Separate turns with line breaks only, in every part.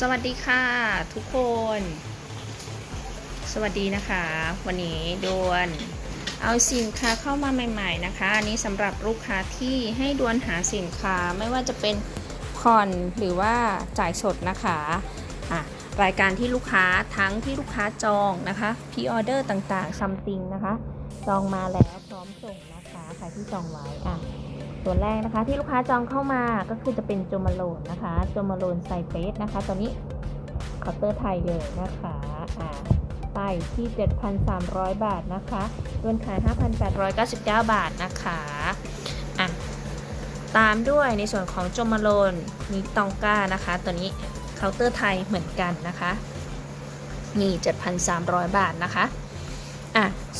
สวัสดีค่ะ ทุกคน สวัสดีนะคะ วันนี้ดวน เอาสินค้าเข้ามาใหม่ๆนะคะ อันนี้สำหรับลูกค้าที่ให้ดวนหาสินค้าไม่ว่าจะเป็นผ่อนหรือว่าจ่ายสดนะคะอะรายการที่ลูกค้าทั้งที่ลูกค้าจองนะคะพ r ออเดอร์ต่างๆซัมติงนะคะ จองมาแล้วพร้อมส่งนะคะใครที่จองไว้อะ ตัวแรกนะคะ ที่ลูกค้าจองเข้ามาก็คือจะเป็นโจมาโลนนะคะโจมาโลนไซเฟสนะคะ ตัวนี้เคาน์เตอร์ไทยเลยนะคะอ่าป้ายอยู่ที่ 7,300 บาทนะคะเงินขาย 5,899 บาทนะคะอะตามด้วยในส่วนของโจมาโลนมีตองก้านะคะ ตัวนี้เคาน์เตอร์ไทยเหมือนกันนะคะนี่7,300 บาทนะคะ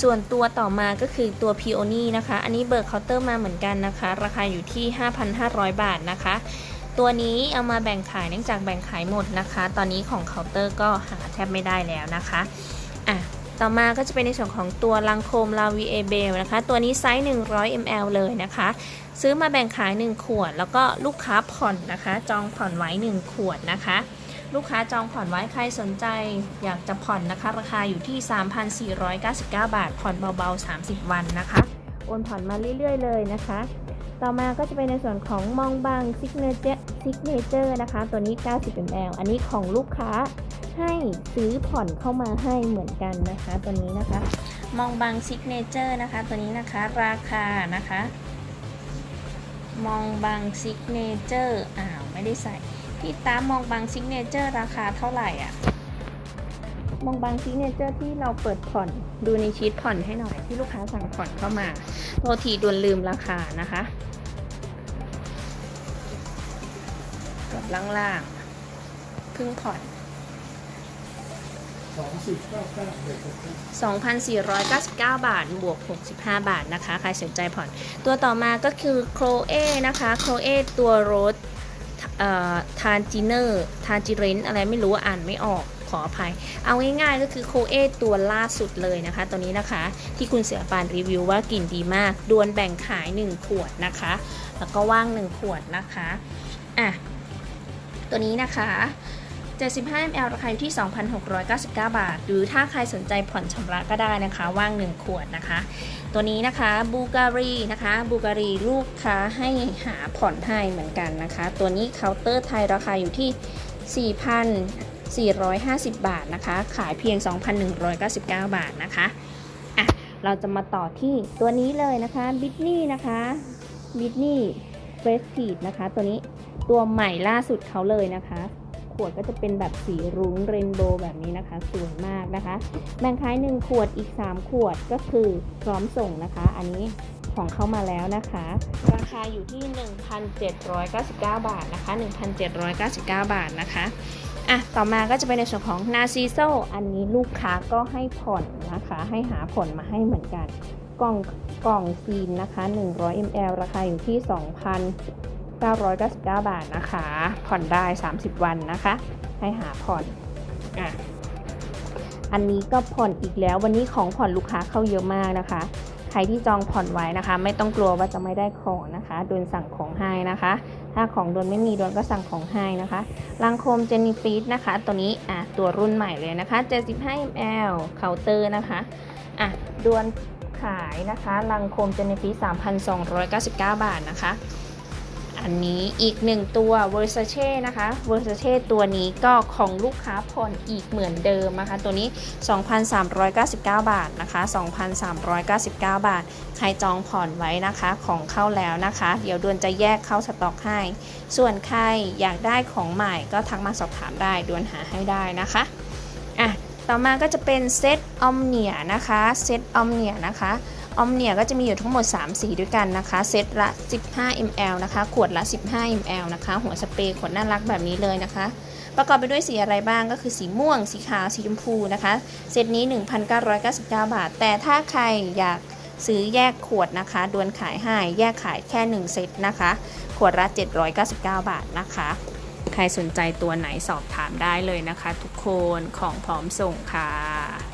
ส่วนตัวต่อมาก็คือตัว p ี o นี่นะคะ อันนี้เบิร์เคาน์เตอร์มาเหมือนกันนะคะ ราคาอยู่ที่ 5,500 บาทนะคะ ตัวนี้เอามาแบ่งขายเนื่องจากแบ่งขายหมดนะคะ ตอนนี้ของเคาน์เตอร์ก็หาแทบไม่ได้แล้วนะคะอะต่อมาก็จะเป็นในส่วนของตัวลังโคมลาวีเอเบลนะคะ ตัวนี้ไซส์ 100 ml เลยนะคะ ซื้อมาแบ่งขาย 1 ขวด แล้วก็ลูกค้าผ่อนนะคะ จองผ่อนไว้ 1 ขวดนะคะ ลูกค้าจองผ่อนไว้ใครสนใจ อยากจะผ่อนนะคะ ราคาอยู่ที่ 3,499 บาท ผ่อนเบาๆ 30 วันนะคะ โอนผ่อนมาเรื่อยๆ เลยนะคะ ต่อมาก็จะเป็นในส่วนของมองบางซิกเนเจอร์ซิกเนเจอร์นะคะ ตัวนี้ 90 ml อันนี้ของลูกค้าให้ซื้อผ่อนเข้ามาให้เหมือนกันนะคะ ตัวนี้นะคะ มองบางซิกเนเจอร์นะคะ ตัวนี้นะคะราคานะคะ มองบางซิกเนเจอร์อ้าว ไม่ได้ใส่ พี่ตามองบางซิกเนเจอร์ราคาเท่าไหร่อะ มองบางซิกเนเจอร์ที่เราเปิดผ่อนดูในชีตผ่อนให้หน่อยที่ลูกค้าสั่งผ่อนเข้ามาโทษทีดวนลืมราคานะคะกดล่างๆพิ่งผ่อน
สองสิบเก้าเก้าสิบ
2,499 บาท บวก 65 บาทนะคะ ใครสนใจผ่อน ตัวต่อมาก็คือโครเอนะคะ โครเอตัวรส ทานจิเนอร์ทานจิเรนอะไรไม่รู้อ่านไม่ออกขออภัย เอาง่ายๆก็คือโคเอตัวล่าสุดเลยนะคะ ตัวนี้นะคะที่คุณเสือปานรีวิวว่ากลิ่นดีมากดวนแบ่งขาย 1 ขวดนะคะ แล้วก็ว่าง 1 ขวดนะคะอะตัวนี้นะคะ 75 ml ราคาอยู่ที่ 2,699 บาท หรือถ้าใครสนใจผ่อนชำระก็ได้นะคะ ว่าง 1 ขวดนะคะ ตัวนี้นะคะบูการีนะคะบูการีลูกค้าให้หาผ่อนให้เหมือนกันนะคะ ตัวนี้เคาน์เตอร์ไทยราคาอยู่ที่ 4,450 บาทนะคะ ขายเพียง 2,199 บาทนะคะอะเราจะมาต่อที่ตัวนี้เลยนะคะบิทนี่นะคะบิทนี่เฟรชทีดนะคะ ตัวนี้ตัวใหม่ล่าสุดเขาเลยนะคะ ขวดก็จะเป็นแบบสีรุ้งเรนโบว์แบบนี้นะคะสวยมากนะคะ แบ่งขาย 1 ขวดอีก 3 ขวดก็คือพร้อมส่งนะคะ อันนี้ของเข้ามาแล้วนะคะ ราคาอยู่ที่ 1,799 บาทนะคะ 1,799 บาทนะคะอะต่อมาก็จะเป็นในส่วนของนาซีโซอันนี้ลูกค้าก็ให้ผ่อนนะคะ ให้หาผ่อนมาให้เหมือนกัน กล่องกล่องซีนนะคะ 100 ml ราคาอยู่ที่ 999 บาทนะคะ ผ่อนได้ 30 วันนะคะ ให้หาผ่อนอะอันนี้ก็ผ่อนอีกแล้ววันนี้ของผ่อนลูกค้าเข้าเยอะมากนะคะ ใครที่จองผ่อนไว้นะคะ ไม่ต้องกลัวว่าจะไม่ได้ของนะคะโดนสั่งของให้นะคะ ถ้าของโดนไม่มีโดนก็สั่งของให้นะคะลังโคมเจนนี่ฟีดนะคะ ตัวนี้อะตัวรุ่นใหม่เลยนะคะ75 ml เคาน์เตอร์นะคะอะดวนขายนะคะลังโคมเจนนี่ฟีด3,299 บาทนะคะ อันนี้อีกหนึ่งตัว Versace นะคะ Versace ตัวนี้ก็ของลูกค้าผ่อนอีกเหมือนเดิมนะคะ ตัวนี้ 2,399 บาทนะคะ 2,399 บาท ใครจองผ่อนไว้นะคะ ของเข้าแล้วนะคะ เดี๋ยวดวนจะแยกเข้าสต็อกให้ ส่วนใครอยากได้ของใหม่ก็ทักมาสอบถามได้ดวนหาให้ได้นะคะ อะ ต่อมาก็จะเป็นเซตออมเนียนะคะ เซตอมเนียนะคะ ออมเนี่ยก็จะมีอยู่ทั้งหมด 3 สีด้วยกันนะคะ เซตละ 15 ml นะคะ ขวดละ 15 ml นะคะ หัวสเปรย์ขวดน่ารักแบบนี้เลยนะคะ ประกอบไปด้วยสีอะไรบ้างก็คือสีม่วง สีขาว สีชมพูนะคะ เซตนี้ 1,999 บาท แต่ถ้าใครอยากซื้อแยกขวดนะคะ ดวนขายให้ แยกขายแค่ 1 เซตนะคะ ขวดละ 799 บาทนะคะ ใครสนใจตัวไหนสอบถามได้เลยนะคะ ทุกคน ของพร้อมส่งค่ะ